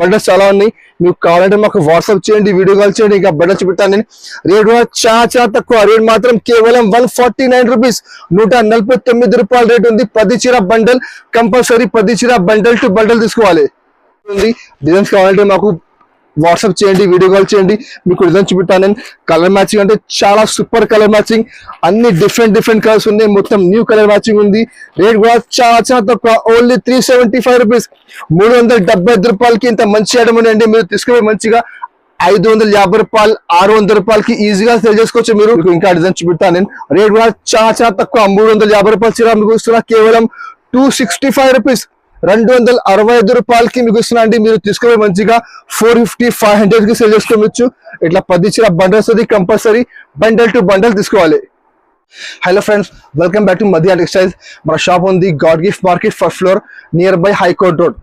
Bundles చాలా ఉన్నాయి మీకు కావాలంటే మాకు వాట్సాప్ చేయండి వీడియో కాల్ చేయండి ఇంకా బండల్స్ పెట్టాను నేను. రేట్ కూడా చాలా చాలా తక్కువ. రేట్ మాత్రం కేవలం వన్ ఫార్టీ నైన్ రూపీస్ నూట నలభై తొమ్మిది రూపాయల రేట్ ఉంది. పది చీర బండల్ కంపల్సరీ పది చీర బండల్ టు బండల్ తీసుకోవాలి. ఉంది. డిజైన్స్ కావాలంటే మాకు వాట్సాప్ చేయండి వీడియో కాల్ చేయండి మీకు డిజైన్ చూపిస్తాను. నేను కలర్ మ్యాచింగ్ అంటే చాలా సూపర్ కలర్ మ్యాచింగ్ అన్ని డిఫరెంట్ డిఫరెంట్ కలర్స్ ఉన్నాయి. మొత్తం న్యూ కలర్ మ్యాచింగ్ ఉంది. రేట్ కూడా చాలా చాలా తక్కువ. Only three seventy five rupees మూడు వందల డెబ్బై ఐదు రూపాయలకి ఇంత మంచి ఐటమ్ ఉందండి మీరు తీసుకునే మంచిగా ఐదు వందల యాభై రూపాయలు ఆరు వందల రూపాయలకి ఈజీగా సేల్ చేసుకోవచ్చు మీరు. ఇంకా డిజైన్ చూపిస్తాను. నేను రేట్ కూడా చాలా చాలా తక్కువ. మూడు వందల యాభై రూపాయలు చీర మీకు ఇస్తున్నా కేవలం టూ సిక్స్టీ ఫైవ్ రూపీస్ రెండు వందల అరవై ఐదు రూపాయలకి మీకు ఇస్తున్నా అండి. మీరు తీసుకుని మంచిగా ఫోర్ ఫిఫ్టీ ఫైవ్ హండ్రెడ్కి సేల్ చేసుకోవచ్చు. ఇట్లా పది చీర బండల్స్ అది కంపల్సరీ బండల్ టు బండల్ తీసుకోవాలి. Hello friends welcome back to Madhya textiles మన షాప్ ఉంది God gift market first floor near by high court road.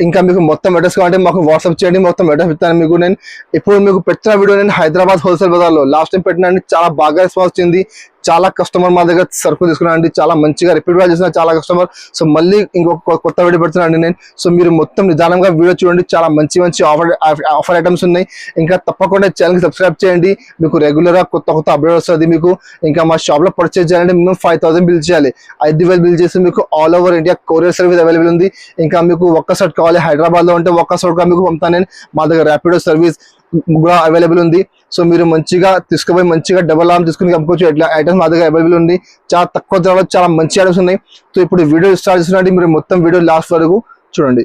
ఇంకా మీకు మొత్తం అడ్రస్ కావాలంటే మాకు వాట్సాప్ చేయండి మొత్తం అడ్రస్ ఇస్తాను మీకు నేను. ఇప్పుడు మీకు పెట్టిన వీడియో నేను హైదరాబాద్ హోల్సేల్ బజార్లో. లాస్ట్ టైం పెట్టిన చాలా బాగా రెస్పాన్స్ వచ్చింది. చాలా కస్టమర్ మా దగ్గర సరుకు తీసుకున్నాను అండి. చాలా మంచిగా రిపీట్గా చేసిన చాలా కస్టమర్ సో మళ్ళీ ఇంకొక కొత్త వీడియో పెడుతున్నాను నేను. సో మీరు మొత్తం నిదానంగా వీడియో చూడండి. చాలా మంచి మంచి ఆఫర్ ఆఫర్ ఐటమ్స్ ఉన్నాయి. ఇంకా తప్పకుండా ఛానల్ సబ్స్క్రైబ్ చేయండి. మీకు రెగ్యులర్గా కొత్త కొత్త అప్డేట్ వస్తుంది మీకు. ఇంకా మా షాప్లో పర్చేజ్ చేయాలంటే మినిమం ఫైవ్ థౌసండ్ బిల్ చేయాలి. ఐదు వేలు బిల్ చేసి మీకు all over India courier service available ఉంది. ఇంకా మీకు ఒక్క షర్ట్ కావాలి. హైదరాబాద్లో ఉంటే ఒక్క షర్ట్గా మీకు పంపుతాను నేను. మా దగ్గర ర్యాపిడో సర్వీస్ కూడా అవైలబుల్ ఉంది. సో మీరు మంచిగా తీసుకుపోయి మంచిగా డబల్ ఆర్మ్ తీసుకుని కప్పుకోవచ్చు ఇట్లా ఐటమ్స్ మా దగ్గర అవైలబుల్ ఉంది. చాలా తక్కువ ధరలో చాలా మంచి ఐటమ్స్ ఉన్నాయి. సో ఇప్పుడు వీడియో స్టార్ట్ చేసినట్టు మీరు మొత్తం వీడియో లాస్ట్ వరకు చూడండి.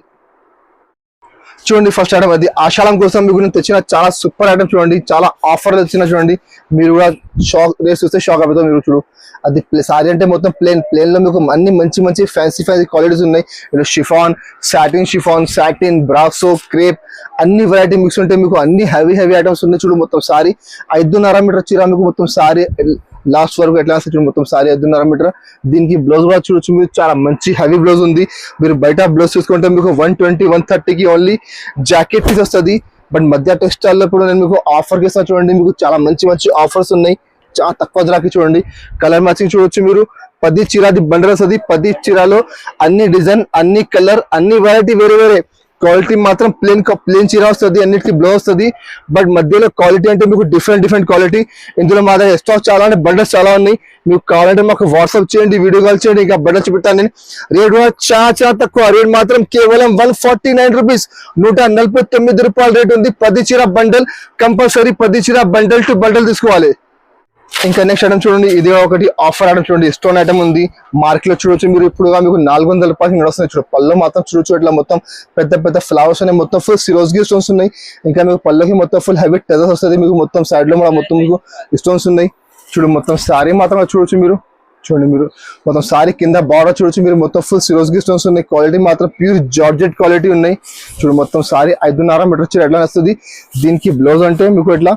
చూడండి ఫస్ట్ ఐటమ్ అది ఆషాఢం కోసం మీకు నేను తెచ్చిన చాలా సూపర్ ఐటమ్ చూడండి చాలా ఆఫర్ తెచ్చిన చూడండి. మీరు కూడా షాక్ రేస్ చూస్తే షాక్ అవుతాం మీరు చూడు. అది సారీ అంటే మొత్తం ప్లేన్ ప్లేన్లో మీకు అన్ని మంచి మంచి ఫ్యాన్సీ ఫ్యాన్సీ క్వాలిటీస్ ఉన్నాయి. ఇటు chiffon satin chiffon satin బ్రాక్సో crepe అన్ని వెరైటీ మిక్స్ ఉంటాయి మీకు అన్ని హెవీ హెవీ ఐటమ్స్ ఉన్నాయి చూడు మొత్తం సారీ ఐదున్నర మీటర్ చీర మీకు మొత్తం సారీ లాస్ట్ వరకు ఎట్లా చూడండి మొత్తం సారీ ఐదున్నర మీటర్? దీనికి బ్లౌజ్ కూడా చూడొచ్చు మీరు. చాలా మంచి హెవీ బ్లౌజ్ ఉంది. మీరు బయట బ్లౌజ్ చూసుకుంటే మీకు వన్ ట్వంటీ వన్ థర్టీకి ఓన్లీ జాకెట్ పీస్ వస్తుంది. బట్ మధ్య టెక్స్టైల్లో కూడా నేను మీకు ఆఫర్కి ఇస్తాను చూడండి. మీకు చాలా మంచి మంచి ఆఫర్స్ ఉన్నాయి. చాలా తక్కువ ధరకి చూడండి. కలర్ మ్యాచింగ్ చూడొచ్చు మీరు. పది చీరాది బండల్ వస్తుంది పది చీరలో అన్ని డిజైన్ అన్ని కలర్ అన్ని వెరైటీ వేరే వేరే. క్వాలిటీ మాత్రం ప్లేన్ ప్లేన్ చీర వస్తుంది అన్నిటికీ బ్లో వస్తుంది. బట్ మధ్యలో క్వాలిటీ అంటే మీకు డిఫరెంట్ డిఫరెంట్ క్వాలిటీ ఇందులో మా దగ్గర స్టాక్ చాలా ఉన్నాయి బండల్స్ చాలా ఉన్నాయి. మీకు కావాలంటే మాకు వాట్సాప్ చేయండి వీడియో కాల్ చేయండి ఇంకా బండల్స్ పెట్టాను నేను. రేట్ కూడా చాలా చాలా తక్కువ. రేట్ మాత్రం కేవలం వన్ ఫార్టీ నైన్ రూపీస్ నూట నలభై తొమ్మిది రూపాయల రేట్ ఉంది. పది చీర బండల్ కంపల్సరీ పది చీర బండల్ టు బండల్ తీసుకోవాలి. ఇంకా నెక్స్ట్ ఐటమ్ చూడండి. ఇది ఒకటి ఆఫర్ ఐటమ్ చూడండి. స్టోన్ ఐటమ్ ఉంది. మార్కెట్లో చూడొచ్చు మీరు. ఇప్పుడు మీకు నాలుగు వందల రూపాయలు నడుస్తున్నాయి చూడు. పళ్ళు మాత్రం చూడొచ్చు. ఇట్లా మొత్తం పెద్ద పెద్ద ఫ్లవర్స్ ఉన్నాయి. మొత్తం ఫుల్ సిరోజ్గి స్టోన్స్ ఉన్నాయి. ఇంకా మీకు పళ్ళకి మొత్తం ఫుల్ హెవీ టెజర్స్ వస్తుంది. మీకు మొత్తం సైడ్లో కూడా మొత్తం మీకు స్టోన్స్ ఉన్నాయి. చూడు మొత్తం సారీ మాత్రం చూడొచ్చు మీరు. చూడండి మీరు. మొత్తం సారీ కింద బార్డర్ చూడొచ్చు మీరు. మొత్తం ఫుల్ సిరోజ్గి స్టోన్స్ ఉన్నాయి. క్వాలిటీ మాత్రం ప్యూర్ జార్జెట్ క్వాలిటీ ఉన్నాయి. చూడు మొత్తం సారీ ఐదున్నర మీటర్ వచ్చి ఎట్లా వస్తుంది దీనికి బ్లౌజ్ అంటే మీకు ఎట్లా?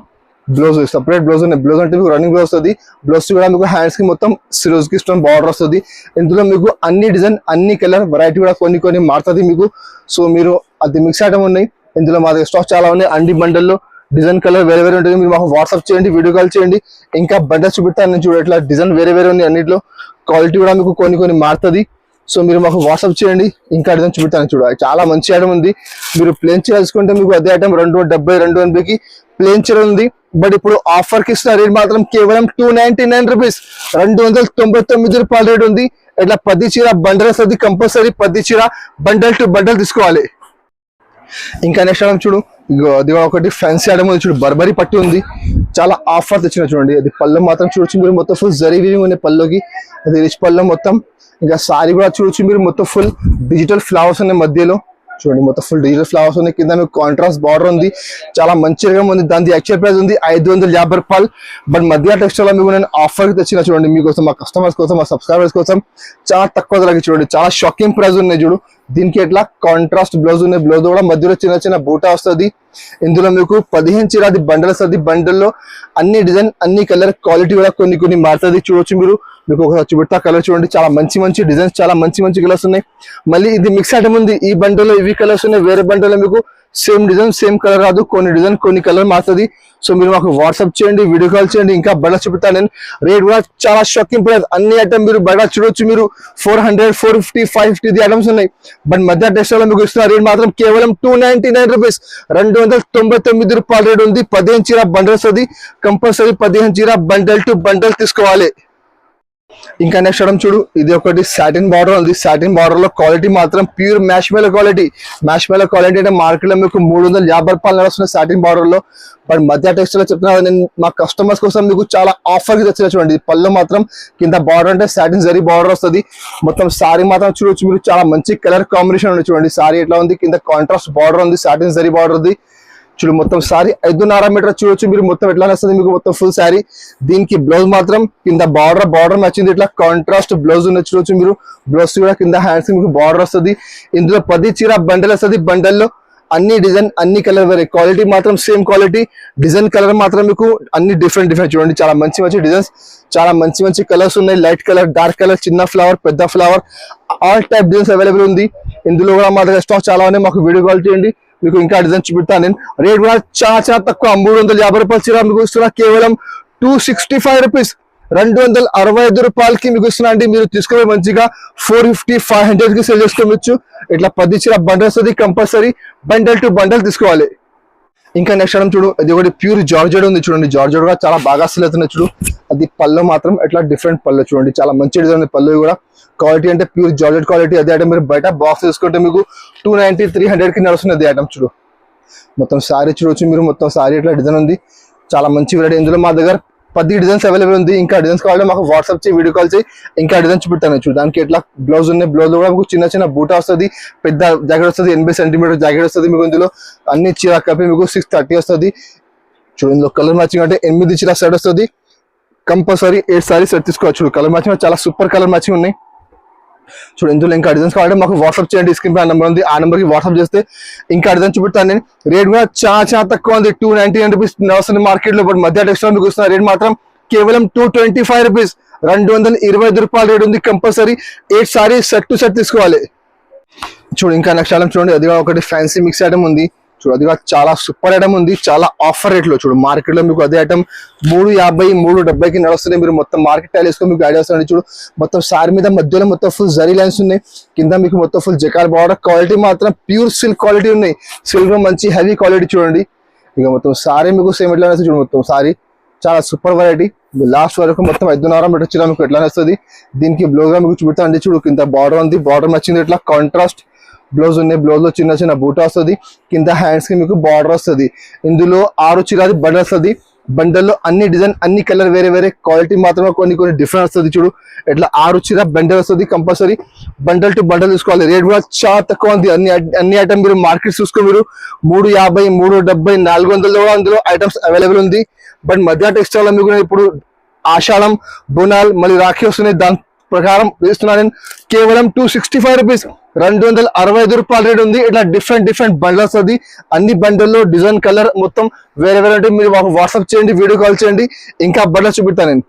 బ్లౌజ్ సపరేట్ బ్లౌజ్ ఉన్నాయి బ్లౌజ్ అంటే మీకు రన్నింగ్ బ్లౌజ్ వస్తుంది. బ్లౌజ్ కూడా మీకు హ్యాండ్స్కి మొత్తం సిరోజ్కి స్టోన్ బార్డర్ వస్తుంది. ఇందులో మీకు అన్ని డిజైన్ అన్ని కలర్ వెరైటీ కూడా కొన్ని కొన్ని మారుతుంది మీకు. సో మీరు అది మిక్స్ ఐటమ్ ఉన్నాయి. ఇందులో మా దగ్గర స్టాక్ చాలా ఉన్నాయి. అన్ని బండల్లో డిజైన్ కలర్ వేరే వేరే ఉంటుంది. మీరు మాకు వాట్సాప్ చేయండి వీడియో కాల్ చేయండి. ఇంకా బండల్స్ చూపిస్తాను. నేను చూడట్లా డిజైన్ వేరే వేరే ఉన్నాయి అన్నింటిలో. క్వాలిటీ కూడా మీకు కొన్ని కొన్ని మారుతుంది. సో మీరు మాకు వాట్సాప్ చేయండి. ఇంకా డిజైన్ చూపిస్తాను చూడ. చాలా మంచి ఐటమ్ ఉంది. మీరు ప్లేన్ చీర తీసుకుంటే మీకు అదే ఐటమ్ రెండు డెబ్బై రెండు ఎనభైకి ప్లేన్ చీర ఉంది. బట్ ఇప్పుడు ఆఫర్కి ఇస్తున్న రేట్ మాత్రం కేవలం టూ నైన్టీ నైన్ రూపీస్ రెండు వందల తొంభై తొమ్మిది రూపాయల రేట్ ఉంది. ఇట్లా పది చీర బండల్స్ అది కంపల్సరీ పది చీర బండల్ టు బండల్ తీసుకోవాలి. ఇంకా నెక్స్ట్ ఐటమ్ చూడు. ఇది అది ఒకటి ఫ్యాన్సీ ఐటమ్ ఉంది చూడు. బర్బరీ పట్టు ఉంది. చాలా ఆఫర్ తెచ్చిన చూడండి. అది పళ్ళు మాత్రం చూడొచ్చు. మీరు మొత్తం ఫుల్ జరీ వీవింగ్ ఉన్నాయి పళ్ళుకి. అది రిచ్ పళ్ళు మొత్తం. ఇంకా సారీ కూడా చూడొచ్చు మీరు. మొత్తం ఫుల్ డిజిటల్ ఫ్లవర్స్ ఉన్నాయి మధ్యలో. చూడండి మొత్తం ఫుల్ డిజిటల్ ఫ్లవర్స్ ఉన్నాయి. కింద మీకు కాంట్రాస్ట్ బార్డర్ ఉంది. చాలా మంచి రకం ఉంది. దాని యాక్చువల్ ప్రైస్ ఉంది ఐదు వందల యాభై రూపాయలు. బట్ మధ్య టెక్స్టైల్ మీకు నేను ఆఫర్ తెచ్చిన చూడండి. మీకోసం మా కస్టమర్స్ కోసం మా సబ్స్క్రైబర్స్ కోసం చాలా తక్కువ ధరకి చూడండి. చాలా షాకింగ్ ప్రైస్ ఉన్నాయి చూడు. దీనికి ఎట్లా? కాంట్రాస్ట్ బ్లౌజ్ ఉన్నాయి. బ్లౌజ్ కూడా మధ్యలో చిన్న చిన్న బూటా వస్తుంది. ఇందులో మీకు పదిహేను చీరాది బండల్ వస్తుంది. బండల్లో అన్ని డిజైన్ అన్ని కలర్ క్వాలిటీ కూడా కొన్ని కొన్ని మారుతుంది. చూడొచ్చు మీరు. మీకు ఒకసారి చూపెడతా కలర్ చూడండి. చాలా మంచి మంచి డిజైన్స్ చాలా మంచి మంచి కలర్స్ ఉన్నాయి. మళ్ళీ ఇది మిక్స్ ఐటమ్ ఉంది. ఈ బండల్లో ఇవి కలర్స్ ఉన్నాయి. వేరే బండలో మీకు సేమ్ డిజైన్ సేమ్ కలర్ రాదు కొన్ని డిజైన్ కొన్ని కలర్ మారుతుంది. సో మీరు మాకు వాట్సాప్ చేయండి వీడియో కాల్ చేయండి ఇంకా బయట చూపుతాను నేను రేట్ కూడా చాలా షాకింగ్ ప్రైస్ అన్ని ఐటమ్ మీరు బయట చూడొచ్చు మీరు. Four hundred four fifty five fifty items ఉన్నాయి. బట్ మధ్య టెస్ట్లో మీకు ఇస్తున్న రేట్ మాత్రం కేవలం టూ నైన్టీ నైన్ రూపీస్ రెండు వందల తొంభై తొమ్మిది రూపాయల రేట్ ఉంది. పదిహేను చీర బండల్స్ అది కంపల్సరీ పదిహేను చీర బండల్ టు బండల్ తీసుకోవాలి. ఇంకా నెక్స్ట్ ఐటమ్ చూడు ఇది ఒకటి సాటిన్ బార్డర్ ఉంది సాటిన్ బార్డర్లో క్వాలిటీ మాత్రం ప్యూర్ మ్యాష్ మేల క్వాలిటీ మ్యాష్ మేల క్వాలిటీ అంటే మార్కెట్లో మీకు మూడు వందల యాభై రూపాయలు నడుస్తున్నాయి సాటిన్ బార్డర్లో. బట్ మధ్య టెక్స్ట్లో చెప్తున్నా నేను మా కస్టమర్స్ కోసం మీకు చాలా ఆఫర్ తెచ్చిన చూడండి. పళ్ళు మాత్రం కింద బార్డర్ అంటే సాటిన్ జరీ బార్డర్ వస్తుంది. మొత్తం సారీ మాత్రం చూడొచ్చు మీరు చాలా మంచి కలర్ కాంబినేషన్ ఉంది చూడండి. సారీ ఎట్లా ఉంది? కింద కాంట్రాస్ట్ బార్డర్ ఉంది సాటిన్ జరీ బార్డర్ ఉంది. చూడు మొత్తం సారీ ఐదున్నర మీటర్ చూడొచ్చు. మీరు మొత్తం ఎట్లా వస్తుంది మీకు మొత్తం ఫుల్ సారీ. దీనికి బ్లౌజ్ మాత్రం కింద బార్డర్ బార్డర్ నచ్చింది ఇట్లా కాంట్రాస్ట్ బ్లౌజ్ ఉన్న చూడొచ్చు మీరు. బ్లౌజ్ కూడా కింద హ్యాండ్స్ మీకు బార్డర్ వస్తుంది. ఇందులో పది చీర బండల్ వస్తుంది. బండల్లో అన్ని డిజైన్ అన్ని కలర్ వేరే క్వాలిటీ మాత్రం సేమ్ క్వాలిటీ డిజైన్ కలర్ మాత్రం మీకు అన్ని డిఫరెంట్ డిఫరెంట్ చూడండి. చాలా మంచి మంచి డిజైన్స్ చాలా మంచి మంచి కలర్స్ ఉన్నాయి. లైట్ కలర్ డార్క్ కలర్ చిన్న ఫ్లవర్ పెద్ద flower all type designs available ఉంది. ఇందులో కూడా మా దగ్గర స్టాక్ చాలా ఉన్నాయి. మాకు వీడియో కాల్ చేయండి మీకు ఇంకా డిజైన్ చూపిస్తాను నేను. రేట్ కూడా చాలా చాలా తక్కువ. మూడు వందల యాభై రూపాయలు చీర మీకు ఇస్తున్నా. కేవలం టూ సిక్స్టీ ఫైవ్ రూపీస్ రెండు వందల అరవై ఐదు రూపాయలకి మీకు ఇస్తున్నా అండి. మీరు తీసుకునే మంచిగా ఫోర్ ఫిఫ్టీ ఫైవ్ హండ్రెడ్కి చేసుకోవచ్చు. ఇట్లా పది చీర బండల్ అది కంపల్సరీ బండల్ టు బండల్ తీసుకోవాలి. ఇంకా నెక్స్ట్ అడం చూడు అది ఒకటి ప్యూర్ జార్జెడ్ ఉంది చూడండి. జార్జెడ్ కూడా చాలా బాగా సెల్ అవుతున్నాయి చూడు. అది పళ్ళు మాత్రం ఎట్లా డిఫరెంట్ పళ్ళు చూడండి. చాలా మంచి డిజైన్ ఉంది పళ్ళు కూడా. క్వాలిటీ అంటే ప్యూర్ జార్జెడ్ క్వాలిటీ అదే ఐటమ్ మీరు బయట బాక్స్ తీసుకుంటే మీకు టూ నైన్టీ త్రీ హండ్రెడ్కి నడుస్తుంది అదే ఐటమ్ చూడు. మొత్తం శారీ చూడొచ్చు మీరు. మొత్తం శారీ ఇట్లా డిజైన్ ఉంది. చాలా మంచి వెరైటీ ఇందులో మా దగ్గర పది డిజైన్స్ అవైలబుల్ ఉంది. ఇంకా డిజైన్స్ కావాలంటే మాకు వాట్సాప్ చేయి వీడియో కాల్ చేయి. ఇంకా డిజైన్ చూపిస్తాను చూడు దానికి ఎట్లా? బ్లౌజ్ ఉన్నాయి. బ్లౌజ్ కూడా మీకు చిన్న చిన్న బూటా వస్తుంది. పెద్ద జాకెట్ వస్తుంది. ఎనభై సెంటీమీటర్ జాకెట్ వస్తుంది మీకు ఇందులో. అన్ని చీర కలిపి మీకు సిక్స్ థర్టీ వస్తుంది. చూడు ఇందులో కలర్ మ్యాచింగ్ అంటే ఎనిమిది చీర సెట్ వస్తుంది. కంపల్సరీ ఎయిట్ సారీ సెట్ తీసుకోవచ్చు. కలర్ మ్యాచింగ్ చాలా సూపర్ కలర్ మ్యాచింగ్ ఉన్నాయి. చూడు ఇందులో ఇంకా డిజైన్స్ కావాలంటే మాకు వాట్సాప్ చేయండి స్క్రీన్ పై నెంబర్ ఉంది. ఆ నెంబర్కి వాట్సాప్ చేస్తే ఇంకా డిజైన్ చూపిస్తాను నేను. రేట్ కూడా చాలా చాలా తక్కువ ఉంది. టూ నైన్టీ నైన్ రూపీస్ వస్తుంది మార్కెట్లో బట్ మధ్య టెక్స్టైల్ మీకు వస్తున్న రేట్ మాత్రం కేవలం టూ ట్వంటీ ఫైవ్ రూపీస్ రెండు వందల ఇరవై ఐదు రూపాయల రేట్ ఉంది compulsory eight sari set to set తీసుకోవాలి. చూడు ఇంకా నెక్స్ట్ ఐటమ్ చూడండి. అది కూడా ఒకటి ఫ్యాన్సీ మిక్స్ ఐటమ్ ఉంది. చూడు అది చాలా సూపర్ ఐటమ్ ఉంది చాలా ఆఫర్ రేట్లో చూడు మార్కెట్లో మీకు అదే ఐటమ్ మూడు యాభై మూడు డెబ్బైకి నడుస్తున్నాయి మీరు మొత్తం మార్కెట్ టైల్ వేసుకొని మీకు ఐడియా వస్తుంది చూడు. మొత్తం సారీ మీద మధ్యలో మొత్తం ఫుల్ జరీ లైన్స్ ఉన్నాయి. కింద మీకు మొత్తం ఫుల్ జకాల్ బార్డర్ క్వాలిటీ మాత్రం ప్యూర్ సిల్క్ క్వాలిటీ ఉన్నాయి. సిల్క్ మంచి హెవీ క్వాలిటీ చూడండి. ఇక మొత్తం సారీ మీకు సేమ్ ఎట్లా చూడు మొత్తం సారీ చాలా సూపర్ వెరైటీ లాస్ట్ వరకు మొత్తం ఐదున్నర మీటర్ వచ్చిన మీకు ఎట్లా వస్తుంది. దీనికి బ్లోగా మీకు చూపెడతా అండి చూడు కింద బార్డర్ ఉంది బార్డర్ నచ్చింది ఇట్లా కాంట్రాస్ట్ బ్లౌజ్ ఉన్నాయి. బ్లౌజ్లో చిన్న చిన్న బూట వస్తుంది. కింద హ్యాండ్స్కి మీకు బార్డర్ వస్తుంది. ఇందులో ఆరు చిరాది బండల్ వస్తుంది. బండల్లో అన్ని డిజైన్ అన్ని కలర్ వేరే వేరే క్వాలిటీ మాత్రమే కొన్ని కొన్ని డిఫరెంట్ వస్తుంది చూడు. ఇట్లా ఆరు చీర బండల్ వస్తుంది కంపల్సరీ బండల్ టు బండల్ తీసుకోవాలి. రేట్ కూడా చాలా తక్కువ ఉంది. అన్ని అన్ని ఐటమ్ మీరు మార్కెట్ చూసుకో మీరు మూడు యాభై మూడు డెబ్బై నాలుగు వందలలో అందులో ఐటమ్స్ అవైలబుల్ ఉంది. బట్ మధ్య టెక్స్టైల్లో మీకు ఇప్పుడు ఆషాఢం బోనాల్ మళ్ళీ రాఖీ వస్తున్నాయి. దాని ప్రకారం వేస్తున్నాను నేను కేవలం టూ సిక్స్టీ ఫైవ్ రూపీస్ రెండు వందల అరవై ఐదు రూపాయల రేట్ ఉంది. ఇట్లా డిఫరెంట్ డిఫరెంట్ బండల్స్ అది. అన్ని బండల్లో డిజైన్ కలర్ మొత్తం వేరే వేరే ఉంటాయి. మీరు మాకు వాట్సాప్ చేయండి వీడియో కాల్ చేయండి. ఇంకా బండల్స్ చూపిస్తాను నేను.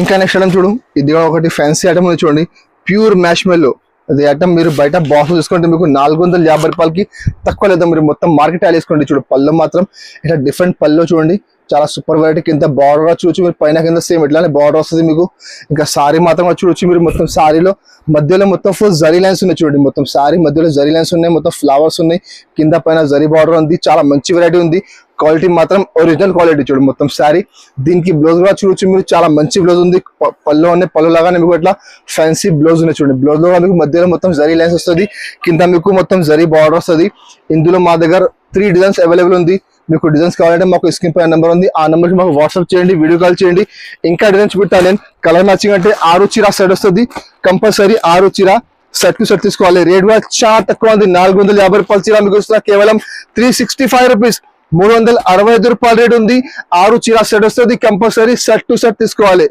ఇంకా నెక్స్ట్ ఐటమ్ చూడు. ఇది కూడా ఒకటి ఫ్యాన్సీ ఐటమ్ ఉంది చూడండి. ప్యూర్ మ్యాష్ మెల్లో అది ఐటమ్ మీరు బయట బాక్స్ తీసుకుంటే మీకు నాలుగు వందల యాభై రూపాయలకి తక్కువ లేదా మీరు మొత్తం మార్కెట్ యాడ్ వేసుకోండి. చూడు పళ్ళు మాత్రం. ఇట్లా డిఫరెంట్ పళ్ళు చూడండి. చాలా సూపర్ వెరైటీ కింద బార్డర్ చూడొచ్చు మీరు. పైన కింద సేమ్ ఇట్లానే బార్డర్ వస్తుంది మీకు. ఇంకా సారీ మాత్రం చూడొచ్చు మీరు. మొత్తం సారీలో మధ్యలో మొత్తం ఫుల్ జరీ లైన్స్ ఉన్నాయి చూడండి. మొత్తం సారీ మధ్యలో జరీ లైన్స్ ఉన్నాయి. మొత్తం ఫ్లవర్స్ ఉన్నాయి. కింద పైన జరీ బార్డర్ ఉంది. చాలా మంచి వెరైటీ ఉంది. క్వాలిటీ మాత్రం ఒరిజినల్ క్వాలిటీ చూడు మొత్తం శారీ. దీనికి బ్లౌజ్ కూడా చూడొచ్చు మీరు. చాలా మంచి బ్లౌజ్ ఉంది. పళ్ళు అనే పళ్ళు లాగానే మీకు ఇట్లా ఫ్యాన్సీ బ్లౌజ్ ఉన్నాయి చూడండి. బ్లౌజ్లో మీకు మధ్యలో మొత్తం జరీ లైన్స్ వస్తుంది. కింద మీకు మొత్తం జరీ బార్డర్ వస్తుంది. ఇందులో మా దగ్గర త్రీ డిజైన్స్ అవైలబుల్ ఉంది. మీకు డిజైన్స్ కావాలంటే మాకు స్క్రీన్ పై నెంబర్ ఉంది. ఆ నెంబర్ మాకు వాట్సాప్ చేయండి వీడియో కాల్ చేయండి. ఇంకా డిజైన్స్ చూపిస్తాను నేను. కలర్ మ్యాచింగ్ అంటే ఆరు చీర సెట్ వస్తుంది. కంపల్సరీ ఆరు చీర సెట్కు సెట్ తీసుకోవాలి. రేట్ కూడా చాలా తక్కువ ఉంది. నాలుగు వందల యాభై రూపాయల చీర మీకు వస్తున్నా కేవలం త్రీ సిక్స్టీ ఫైవ్ రూపీస్ మూడు వందల అరవై ఐదు రూపాయల రేట్ ఉంది. ఆరు చీర సెట్ వస్తుంది. కంపల్సరీ సెట్ టు సెట్ తీసుకోవాలి.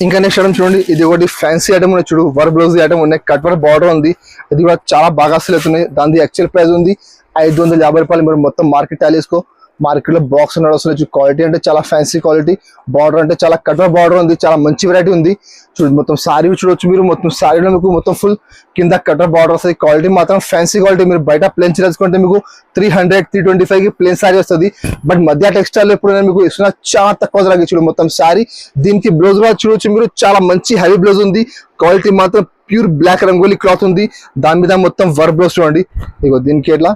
ఇంకా నెక్స్ట్ ఐటమ్ చూడండి. ఇది ఒకటి ఫ్యాన్సీ ఐటమ్ ఉన్నాయి చూడు. వర్ బ్లౌజ్ ఐటమ్ ఉన్నాయి. కట్ వర్ బార్డర్ ఉంది. ఇది కూడా చాలా బాగా సెల్ అవుతున్నాయి. దాని యాక్చువల్ ప్రైస్ ఉంది. ఐదు వందల యాభై రూపాయలు మీరు మొత్తం మార్కెట్ టాలీసుకో మార్కెట్లో బాక్స్ నడుస్తుంది క్వాలిటీ అంటే చాలా ఫ్యాన్సీ క్వాలిటీ బార్డర్ అంటే చాలా కట్వ బార్డర్ ఉంది చాలా మంచి వెరైటీ ఉంది. చూడు మొత్తం శారీ చూడొచ్చు మీరు మొత్తం శారీలో మీకు మొత్తం ఫుల్ కింద కట్వ బార్డర్ వస్తుంది. క్వాలిటీ మాత్రం ఫ్యాన్సీ క్వాలిటీ మీరు బయట ప్లేన్ చేసుకుంటే మీకు త్రీ హండ్రెడ్ త్రీ ట్వంటీ ఫైవ్కి ప్లేన్ శారీ వస్తుంది. బట్ మధ్య టెక్స్టైల్ ఎప్పుడు నేను మీకు ఇస్తున్నా చాలా తక్కువ ధరకి చూడు మొత్తం శారీ దీనికి బ్లౌజ్ కూడా చూడొచ్చు మీరు చాలా మంచి హెవీ బ్లౌజ్ ఉంది. క్వాలిటీ మాత్రం ప్యూర్ బ్లాక్ రంగోలీ క్లాత్ ఉంది. దాని మీద మొత్తం వర్క్ బ్లౌజ్ చూడండి. ఇగో దీనికి ఎట్లా?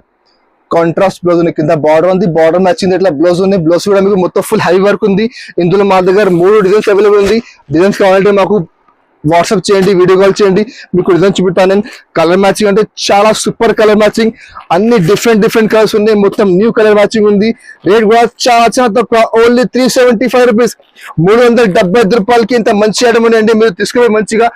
కాంట్రాస్ట్ బ్లౌజ్ ఉంది కింద బార్డర్ ఉంది. బార్డర్ నచ్చింది ఇట్లా బ్లౌజ్ ఉంది బ్లౌజ్ కూడా మీకు మొత్తం ఫుల్ హెవీ వర్క్ ఉంది. ఇందులో మా దగ్గర మూడు డిజైన్స్ అవైలబుల్ ఉంది. డిజైన్స్ కావాలంటే మాకు వాట్సాప్ చేయండి వీడియో కాల్ చేయండి. మీకు డిజైన్ చూపిస్తాను. నేను కలర్ మ్యాచింగ్ అంటే చాలా సూపర్ కలర్ మ్యాచింగ్ అన్ని డిఫరెంట్ డిఫరెంట్ కలర్స్ ఉన్నాయి. మొత్తం న్యూ కలర్ మ్యాచింగ్ ఉంది. రేట్ కూడా చాలా చాలా తక్కువ. Only three seventy five rupees మూడు వందల డెబ్బై ఐదు రూపాయలకి ఇంత మంచి ఐటమ్ ఉన్నాయండి. మీరు తీసుకుపోయి మంచిగా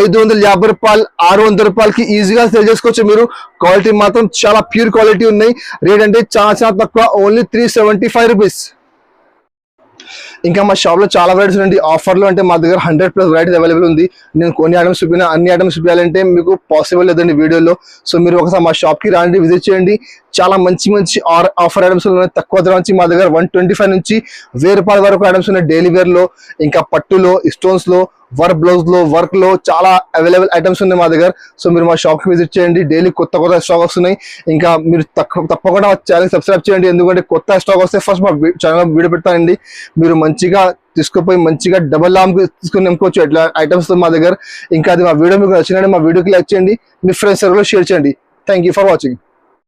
ఐదు వందల యాభై రూపాయలు ఆరు వందల రూపాయలకి ఈజీగా సేల్ చేసుకోవచ్చు మీరు. క్వాలిటీ మాత్రం చాలా ప్యూర్ క్వాలిటీ ఉన్నాయి. రేట్ అంటే చాలా చాలా తక్కువ. Only three seventy five rupees ఇంకా మా షాప్లో చాలా వెరైటీస్ ఉన్నాయి ఆఫర్లో అంటే మా దగ్గర హండ్రెడ్ ప్లస్ వెరైటీస్ అవైలబుల్ ఉంది. నేను కొన్ని ఐటమ్స్ చూపినా అన్ని ఐటమ్స్ చూపించాలంటే మీకు పాసిబుల్ లేదండి వీడియోలో. సో మీరు ఒకసారి మా షాప్కి రాండి విజిట్ చేయండి. చాలా మంచి మంచి ఆఫర్ ఐటమ్స్ ఉన్నాయి. తక్కువ ధర నుంచి మా దగ్గర వన్ ట్వంటీ ఫైవ్ నుంచి వెయ్యి రూపాయల వరకు ఐటమ్స్ ఉన్నాయి డైలీ వేర్లో ఇంకా పట్టులో స్టోన్స్లో వర్క్ బ్లౌజ్లో వర్క్లో చాలా అవైలబుల్ ఐటమ్స్ ఉన్నాయి మా దగ్గర. సో మీరు మా షాప్కి విజిట్ చేయండి. డైలీ కొత్త కొత్త స్టాక్ వస్తున్నాయి. ఇంకా మీరు తప్పకుండా మా ఛానల్ సబ్స్క్రైబ్ చేయండి. ఎందుకంటే కొత్త స్టాక్ వస్తే ఫస్ట్ మా ఛానల్ వీడియో పెడతానండి మీరు మంచిగా తీసుకుపోయి మంచిగా డబల్ లాంబ్ తీసుకుని నింపుకోవచ్చు ఎట్లా ఐటమ్స్ మా దగ్గర. ఇంకా అది మా వీడియో మీకు నచ్చినట్టు మా వీడియోకి లైక్ చేయండి. మీ ఫ్రెండ్స్ సర్వీలో షేర్ చేయండి. Thank you for watching